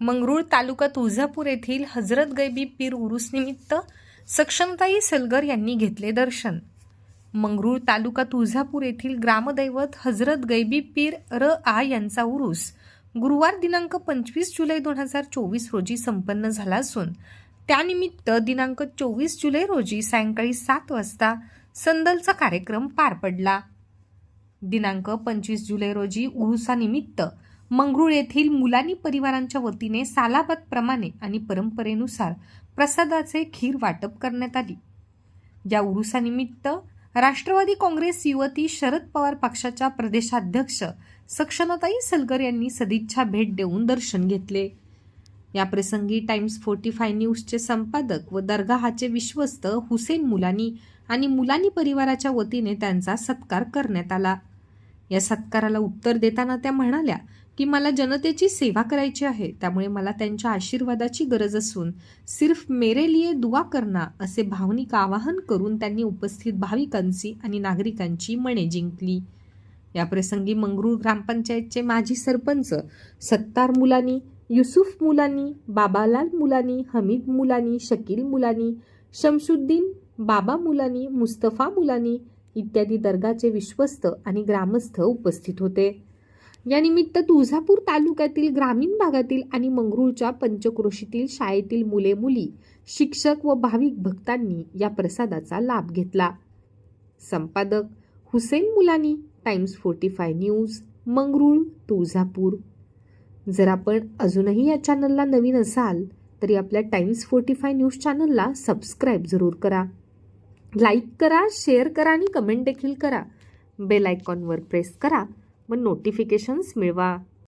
मंगरूळ तालुका तुळजापूर येथील हजरत गैबी पीर उरुस निमित्त सक्षमताई सलगर यांनी घेतले दर्शन. मंगरूळ तालुका तुळजापूर येथील ग्रामदैवत हजरत गैबी पीर र आ यांचा उरूस गुरुवार दिनांक पंचवीस जुलै दोन हजार चोवीस रोजी संपन्न झाला असून त्यानिमित्त दिनांक चोवीस जुलै रोजी सायंकाळी सात वाजता संदलचा कार्यक्रम पार पडला. दिनांक पंचवीस जुलै रोजी उरुसानिमित्त मंगरूळ येथील मुलानी परिवारांच्या वतीने सालाबादप्रमाणे आणि परंपरेनुसार प्रसादाचे खीर वाटप करण्यात आली. या उरुसानिमित्त राष्ट्रवादी काँग्रेस युवती शरद पवार पक्षाच्या प्रदेशाध्यक्ष सक्षमताई सलगर यांनी सदिच्छा भेट देऊन दर्शन घेतले. याप्रसंगी टाइम्स फोर्टी फाय न्यूजचे संपादक व दरगाहाचे विश्वस्त हुसेन मुलानी आणि मुलानी परिवाराच्या वतीने त्यांचा सत्कार करण्यात आला. या सत्काराला उत्तर देताना त्या म्हणाल्या की मला जनतेची सेवा करायची आहे त्यामुळे मला त्यांच्या आशीर्वादाची गरज असून सिर्फ मेरे लिए दुवा करना असे भावनिक आवाहन करून त्यांनी उपस्थित भाविकांची आणि नागरिकांची मने जिंकली. याप्रसंगी मंगरूळ ग्रामपंचायतचे माजी सरपंच सत्तार मुलानी युसुफ मुलानी बाबालाल मुलानी हमीद मुलानी शकील मुलानी शमशुद्दीन बाबा मुलानी मुस्तफा मुलानी इत्यादी दर्गाचे विश्वस्त आणि ग्रामस्थ उपस्थित होते. यानिमित्त तुळजापूर तालुक्यातील ग्रामीण भागातील आणि मंगरूळच्या पंचक्रोशीतील शाळेतील मुले मुली शिक्षक व भाविक भक्तांनी या प्रसादाचा लाभ घेतला. संपादक Hussain Mulani times forty five news Mangrul Tuljapur. जर आपण अजूनही या चॅनलला नवीन असाल तरी आपल्या टाइम्स फोर्टी फाय न्यूज चॅनलला सबस्क्राईब जरूर करा. लाईक करा शेअर करा आणि कमेंट देखील करा. बेल आयकॉनवर प्रेस करा. व नोटिफिकेशन्स मिळवा.